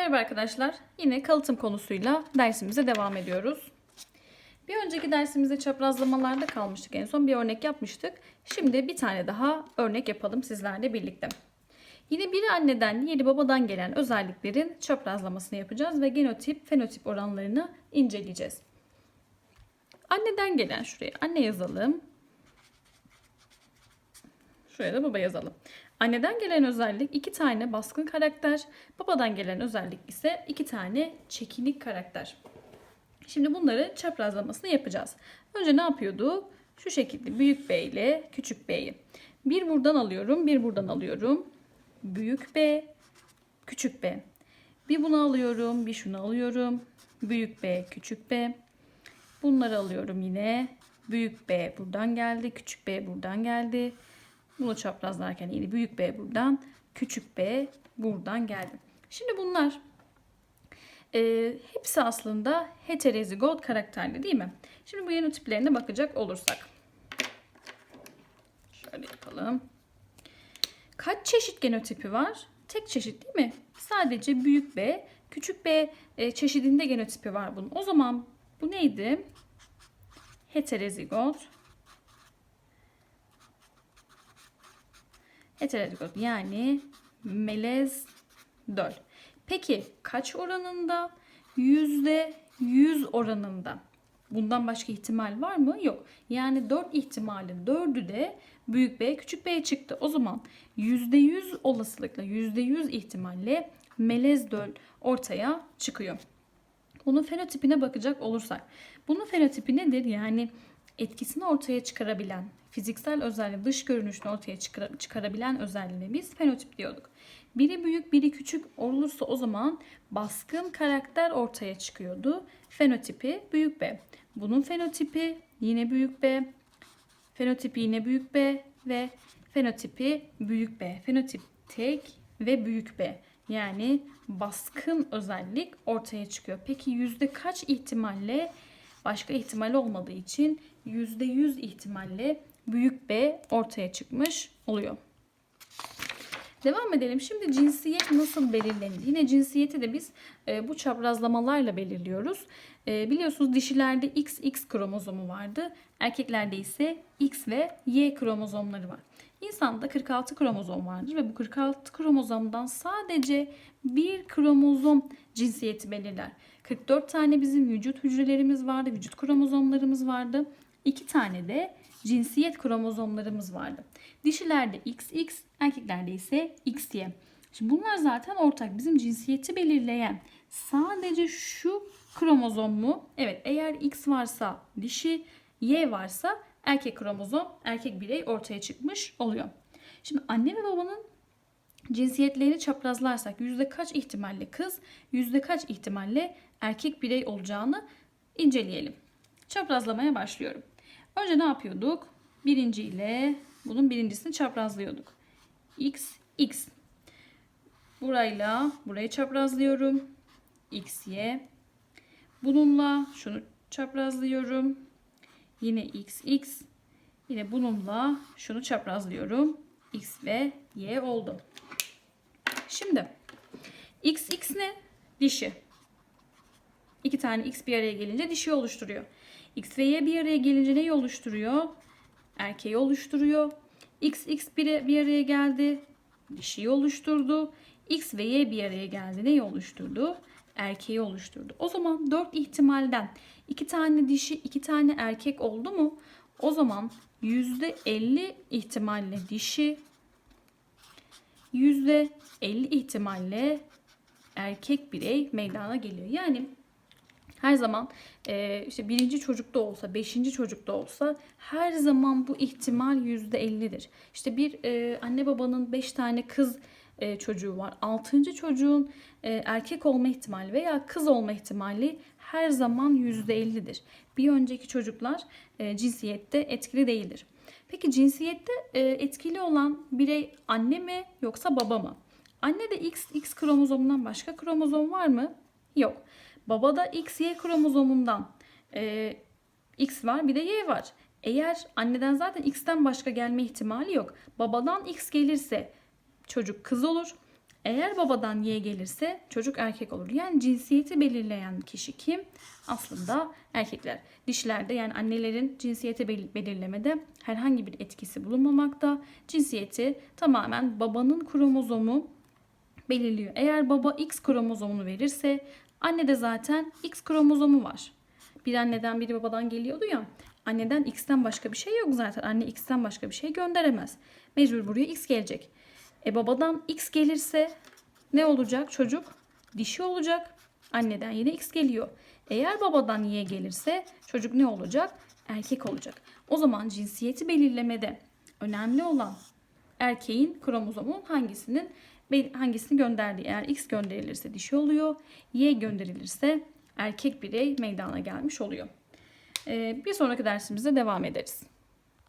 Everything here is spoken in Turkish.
Merhaba arkadaşlar. Yine kalıtım konusuyla dersimize devam ediyoruz. Bir önceki dersimizde çaprazlamalarda kalmıştık. En son bir örnek yapmıştık. Şimdi bir tane daha örnek yapalım sizlerle birlikte. Yine biri anneden, diğeri babadan gelen özelliklerin çaprazlamasını yapacağız ve genotip, fenotip oranlarını inceleyeceğiz. Anneden gelen şuraya anne yazalım. Şuraya da baba yazalım. Anneden gelen özellik iki tane baskın karakter, babadan gelen özellik ise iki tane çekinik karakter. Şimdi bunları çaprazlamasını yapacağız. Önce ne yapıyordu? Şu şekilde büyük B ile küçük B'yi. Bir buradan alıyorum, bir buradan alıyorum. Büyük B, küçük B. Bir bunu alıyorum, bir şunu alıyorum. Büyük B, küçük B. Bunları alıyorum yine. Büyük B buradan geldi, küçük B buradan geldi. Bunu çaprazlarken yine büyük B buradan, küçük B buradan geldi. Şimdi bunlar e, hepsi aslında heterozigot karakterli değil mi? Şimdi bu yenotiplerine bakacak olursak. Şöyle yapalım. Kaç çeşit genotipi var? Tek çeşit değil mi? Sadece büyük B, küçük B e, çeşidinde genotipi var bunun. O zaman bu neydi? Heterozigot. Heterozigot yani melez döl. Peki kaç oranında? Yüzde yüz oranında. Bundan başka ihtimal var mı? Yok. Yani 4 ihtimalin 4'ü de büyük B küçük B çıktı. O zaman %100 olasılıkla %100 ihtimalle melez döl ortaya çıkıyor. Bunun fenotipine bakacak olursak. Bunun fenotipi nedir? Yani etkisini ortaya çıkarabilen, fiziksel özelliği, dış görünüşünü ortaya çıkara- çıkarabilen özelliğine biz fenotip diyorduk. Biri büyük, biri küçük olursa o zaman baskın karakter ortaya çıkıyordu. Fenotipi büyük B. Bunun fenotipi yine büyük B. Fenotipi yine büyük B ve fenotipi büyük B. Fenotip tek ve büyük B. Yani baskın özellik ortaya çıkıyor. Peki yüzde kaç ihtimalle başka ihtimal olmadığı için yüzde yüz ihtimalle büyük B ortaya çıkmış oluyor. Devam edelim. Şimdi cinsiyet nasıl belirlenir? Yine cinsiyeti de biz e, bu çaprazlamalarla belirliyoruz. E, biliyorsunuz dişilerde XX kromozomu vardı. Erkeklerde ise X ve Y kromozomları var. İnsanda 46 kromozom vardır ve bu 46 kromozomdan sadece bir kromozom cinsiyeti belirler. 44 tane bizim vücut hücrelerimiz vardı, vücut kromozomlarımız vardı. 2 tane de cinsiyet kromozomlarımız vardı. Dişilerde XX, erkeklerde ise XY. Şimdi bunlar zaten ortak. Bizim cinsiyeti belirleyen sadece şu kromozom mu? Evet eğer X varsa dişi, Y varsa erkek kromozom, erkek birey ortaya çıkmış oluyor. Şimdi anne ve babanın cinsiyetlerini çaprazlarsak yüzde kaç ihtimalle kız, yüzde kaç ihtimalle erkek birey olacağını inceleyelim. Çaprazlamaya başlıyorum. Önce ne yapıyorduk? Birinci ile bunun birincisini çaprazlıyorduk. X, X. Burayla burayı çaprazlıyorum. X, Y. Bununla şunu çaprazlıyorum. Yine X, X. Yine bununla şunu çaprazlıyorum. X ve Y oldu. Şimdi X, X ne? Dişi. İki tane X bir araya gelince dişi oluşturuyor. X ve Y bir araya gelince neyi oluşturuyor? Erkeği oluşturuyor. X, X bir, bir araya geldi. Dişiyi oluşturdu. X ve Y bir araya geldi. Neyi oluşturdu? Erkeği oluşturdu. O zaman 4 ihtimalden 2 tane dişi, 2 tane erkek oldu mu? O zaman %50 ihtimalle dişi, %50 ihtimalle erkek birey meydana geliyor. Yani her zaman e, işte birinci çocukta olsa, beşinci çocukta olsa her zaman bu ihtimal yüzde ellidir. İşte bir e, anne babanın beş tane kız e, çocuğu var. Altıncı çocuğun e, erkek olma ihtimali veya kız olma ihtimali her zaman yüzde ellidir. Bir önceki çocuklar e, cinsiyette etkili değildir. Peki cinsiyette e, etkili olan birey anne mi yoksa baba mı? Annede X, X kromozomundan başka kromozom var mı? Yok. Babada XY kromozomundan e, X var bir de Y var. Eğer anneden zaten X'ten başka gelme ihtimali yok. Babadan X gelirse çocuk kız olur. Eğer babadan Y gelirse çocuk erkek olur. Yani cinsiyeti belirleyen kişi kim? Aslında erkekler. Dişlerde yani annelerin cinsiyeti bel- belirlemede herhangi bir etkisi bulunmamakta. Cinsiyeti tamamen babanın kromozomu belirliyor. Eğer baba X kromozomunu verirse anne de zaten X kromozomu var. Bir anneden biri babadan geliyordu ya. Anneden X'ten başka bir şey yok zaten. Anne X'ten başka bir şey gönderemez. Mecbur buraya X gelecek. E babadan X gelirse ne olacak çocuk? Dişi olacak. Anneden yine X geliyor. Eğer babadan Y gelirse çocuk ne olacak? Erkek olacak. O zaman cinsiyeti belirlemede önemli olan erkeğin kromozomu hangisinin hangisini gönderdiği. Eğer X gönderilirse dişi oluyor. Y gönderilirse erkek birey meydana gelmiş oluyor. Ee, bir sonraki dersimizde devam ederiz.